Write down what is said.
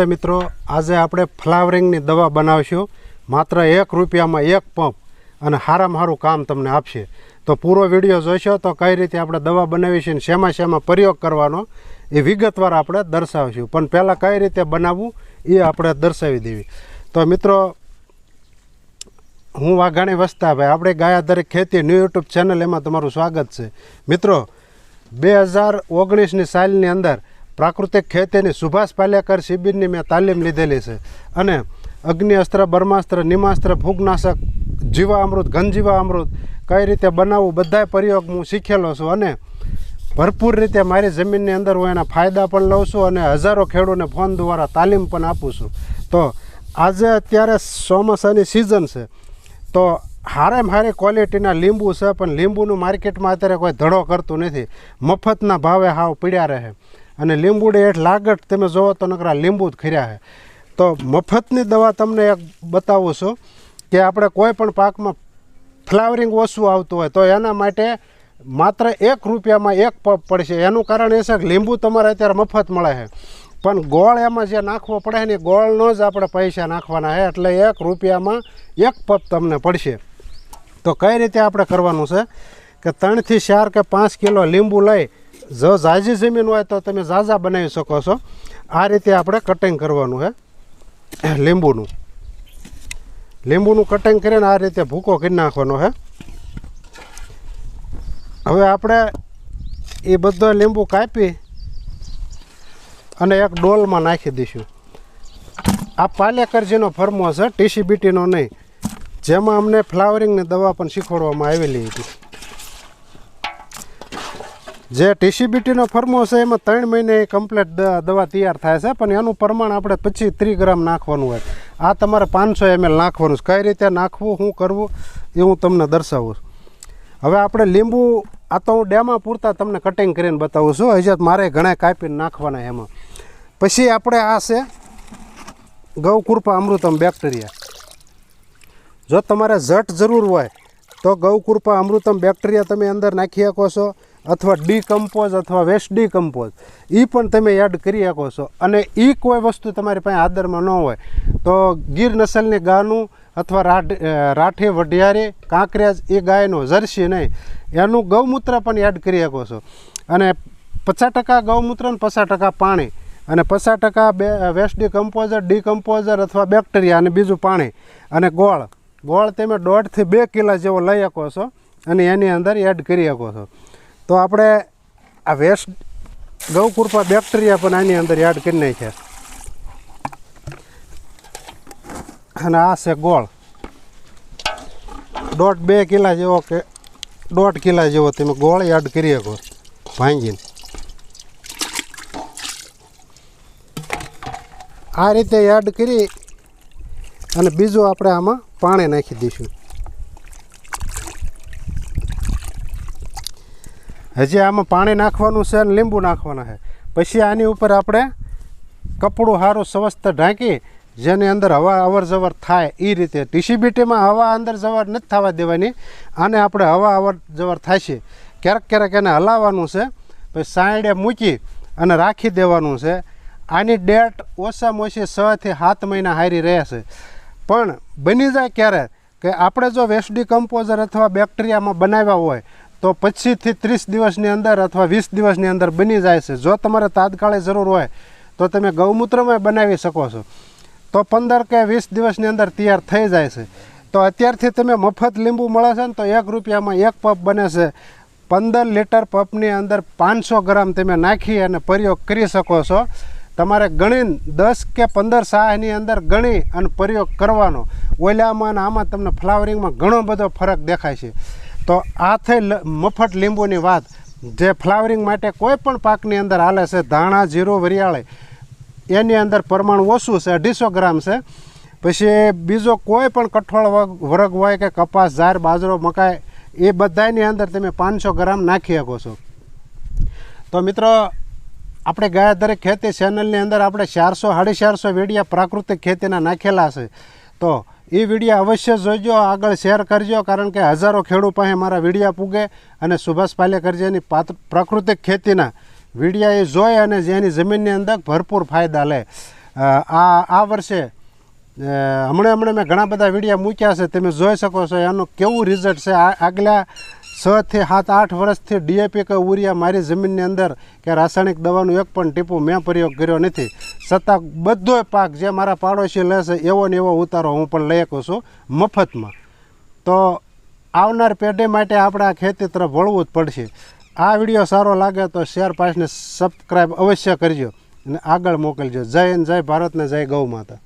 નમસ્તે મિત્રો. આજે આપણે ફ્લાવરિંગની દવા બનાવશું. માત્ર એક રૂપિયામાં એક પંપ અને સારામાં સારું કામ તમને આપશે. તો પૂરો વીડિયો જોશો તો કઈ રીતે આપણે દવા બનાવી છે ને શેમાં શેમાં પ્રયોગ કરવાનો એ વિગતવાર આપણે દર્શાવીશું. પણ પહેલાં કઈ રીતે બનાવવું એ આપણે દર્શાવી દેવી. તો મિત્રો, હું વાઘાણી વસ્તાભાઈ. આપણે ગાયા દરેક ખેતી ન્યૂ યુટ્યુબ ચેનલ એમાં તમારું સ્વાગત છે. મિત્રો, બે હજાર ઓગણીસની સાલની અંદર પ્રાકૃતિક ખેતીની સુભાષ પાલેકર શિબિરની મેં તાલીમ લીધેલી છે. અને અગ્નિ અસ્ત્ર બ્રહ્માસ્ત્ર, નિમાસ્ત્ર ફૂગનાશક જીવા અમૃત ઘનજીવા અમૃત કઈ રીતે બનાવવું બધાય પ્રયોગ હું શીખેલો છું અને ભરપૂર રીતે મારી જમીનની અંદર હું એના ફાયદા પણ લઉં છું અને હજારો ખેડૂતને ફોન દ્વારા તાલીમ પણ આપું છું. તો આજે અત્યારે ચોમાસાની સિઝન છે. તો હારેમ હારી ક્વોલિટીના લીંબુ છે, પણ લીંબુનું માર્કેટમાં અત્યારે કોઈ ધડો કરતું નથી. મફતના ભાવે હાવ પીડ્યા રહે. અને લીંબુડે હેઠ લાગટ તમે જોવો તો નકરા લીંબુ જ ખર્યા છે. તો મફતની દવા તમને એક બતાવું છું કે આપણે કોઈ પણ પાકમાં ફ્લાવરિંગ ઓછું આવતું હોય તો એના માટે માત્ર એક રૂપિયામાં એક પપ પડશે. એનું કારણ એ છે કે લીંબુ તમારે અત્યારે મફત મળે છે. પણ ગોળ એમાં જે નાખવો પડે ને એ ગોળનો જ આપણે પૈસા નાખવાના છે. એટલે એક રૂપિયામાં એક પપ તમને પડશે. તો કઈ રીતે આપણે કરવાનું છે? કે ત્રણથી ચાર કે પાંચ કિલો લીંબુ લઈ જો ઝાઝી જમીન હોય તો તમે ઝાઝા બનાવી શકો છો. આ રીતે આપણે કટિંગ કરવાનું છે લીંબુનું. લીંબુનું કટિંગ કરીને આ રીતે ભૂકો કરી નાખવાનો છે હવે આપણે એ બધો લીંબુ કાપી અને એક ડોલમાં નાખી દઈશું. આ પાલેકરજીનો ફર્મો છે, ટીસીબીટીનો નહીં. જેમાં અમને ફ્લાવરિંગની દવા પણ શીખવાડવામાં આવેલી હતી. જે ટીસીબીટીનો ફર્મો છે, એમાં ત્રણ મહિને કમ્પ્લેટ દવા તૈયાર થાય છે, પણ એનું પ્રમાણ આપણે પછી ત્રીસ ગ્રામ નાખવાનું હોય. આ તમારે પાંચસો એમએલ નાખવાનું છે. કઈ રીતે નાખવું, શું કરવું, એ હું તમને દર્શાવું હવે આપણે લીંબુ, આ તો હું ડેમાં પૂરતા તમને કટિંગ કરીને બતાવું છું. હજી મારે ઘણા કાપીને નાખવાના એમાં. પછી આપણે આ છે ગૌકૃપા અમૃતમ બેક્ટેરિયા જો તમારે ઝટ જરૂર હોય, તો ગૌકૃપા અમૃતમ બેક્ટેરિયા તમે અંદર નાખી શકો છો. અથવા ડીકમ્પોઝ અથવા વેસ્ટ ડીકમ્પોઝ એ પણ તમે એડ કરી શકો છો. અને એ કોઈ વસ્તુ તમારી પાસે આદરમાં ન હોય. તો ગીર નસલની ગાનું અથવા રાઠ રાઠી, વઢિયારી કાંકરિયાજ એ ગાયનું જર્સી નહીં. એનું ગૌમૂત્ર પણ એડ કરી શકો છો. અને પચાસ ટકા ગૌમૂત્ર અને પચાસ ટકા પાણી. અને પચાસ ટકા બે વેસ્ટ ડીકમ્પોઝર ડીકમ્પોઝર અથવા બેક્ટેરિયા અને બીજું પાણી. અને ગોળ. ગોળ તમે દોઢથી બે કિલો જેવો લઈ શકો છો. અને એની અંદર એડ કરી શકો છો. તો આપણે આ વેસ્ટ ગૌકુરપા બેક્ટેરિયા પણ આની અંદર એડ કરી નાખ્યા. અને આ છે ગોળ. દોઢ બે કિલા જેવો કે દોઢ કિલા જેવો તમે ગોળ એડ કરી શકો ભાંગીને. આ રીતે એડ કરી અને બીજું આપણે આમાં પાણી નાખી દઈશું. હજી આમાં પાણી નાખવાનું છે અને લીંબુ નાખવાના છે. પછી આની ઉપર આપણે કપડું સારું સ્વસ્થ ઢાંકી, જેની અંદર હવા અવર જવર થાય એ રીતે. ટીસીબીટીમાં હવા અંદર જવર નથી થવા દેવાની, આને આપણે હવા અવર જવર થાય છે. ક્યારેક ક્યારેક એને હલાવવાનું છે, પછી સાઈડે મૂકી અને રાખી દેવાનું છે. આની ડેટ ઓછામાં ઓછી છથી સાત મહિના હારી રહે છે. પણ બની જાય ક્યારે કે આપણે જો વેસ્ડી કમ્પોઝર અથવા બેક્ટેરિયામાં બનાવ્યા હોય તો પચીસથી ત્રીસ દિવસની અંદર અથવા વીસ દિવસની અંદર બની જાય છે. જો તમારે તાત્કાલિક જરૂર હોય, તો તમે ગૌમૂત્રમાં બનાવી શકો છો. તો પંદર કે વીસ દિવસની અંદર તૈયાર થઈ જાય છે. તો અત્યારથી તમે મફત લીંબુ મળે છે ને તો એક રૂપિયામાં એક પપ બને છે. પંદર લીટર પપની અંદર પાંચસો ગ્રામ તમે નાખી અને પ્રયોગ કરી શકો છો. તમારે ગણીને દસ કે પંદર સાહની અંદર ગણી અને પ્રયોગ કરવાનો. ઓલામાં અને આમાં તમને ફ્લાવરિંગમાં ઘણો બધો ફરક દેખાય છે. તો આ થઈ મફત લીંબુની વાત. જે ફ્લાવરિંગ માટે કોઈ પણ પાકની અંદર હાલે છે, ધાણા, જીરું, વરિયાળી. એની અંદર પ્રમાણ ઓછું છે, અઢીસો ગ્રામ છે. પછી બીજો કોઈ પણ કઠોળ વર્ગ હોય કે કપાસ ઝાર બાજરો, મકાઈ, એ બધાની અંદર તમે પાંચસો ગ્રામ નાખી શકો છો. તો મિત્રો, આપણે ગયા દરેક ખેતી ચેનલની અંદર આપણે ચારસો, સાડી ચારસો વેડિયા પ્રાકૃતિક ખેતીના નાખેલા છે. તો એ વિડીયા અવશ્ય જોઈજો આગળ શેર કરજો, કારણ કે હજારો ખેડૂત પાસે મારા વિડીયા પૂગે અને સુભાષ પાલેકરજીની પ્રાકૃતિક ખેતીના વિડીયા એ જોઈ અને જેની જમીનની અંદર ભરપૂર ફાયદા લે. આ આ વર્ષે હમણાં હમણાં મેં ઘણા બધા વિડીયા મૂક્યા છે, તમે જોઈ શકો છો, એનું કેવું રિઝલ્ટ છે? આગલા છ થી સાત આઠ વર્ષથી ડીએપી કે ઉરિયા મારી જમીનની અંદર કે રાસાયણિક દવાનું એક પણ ટીપું મેં પ્રયોગ કર્યો નથી. છતાં બધોય પાક જે મારા પાડોશી લે છે, એવો ને એવો ઉતારો હું પણ લઈ શકું છું મફતમાં. તો આવનાર પેઢી માટે આપણે આ ખેતી તરફ વળવું જ પડશે. આ વીડિયો સારો લાગે તો શેર પાસને સબસ્ક્રાઈબ અવશ્ય કરજો અને આગળ મોકલજો. જય હિન્દ, જય ભારતને જય ગૌ માતા.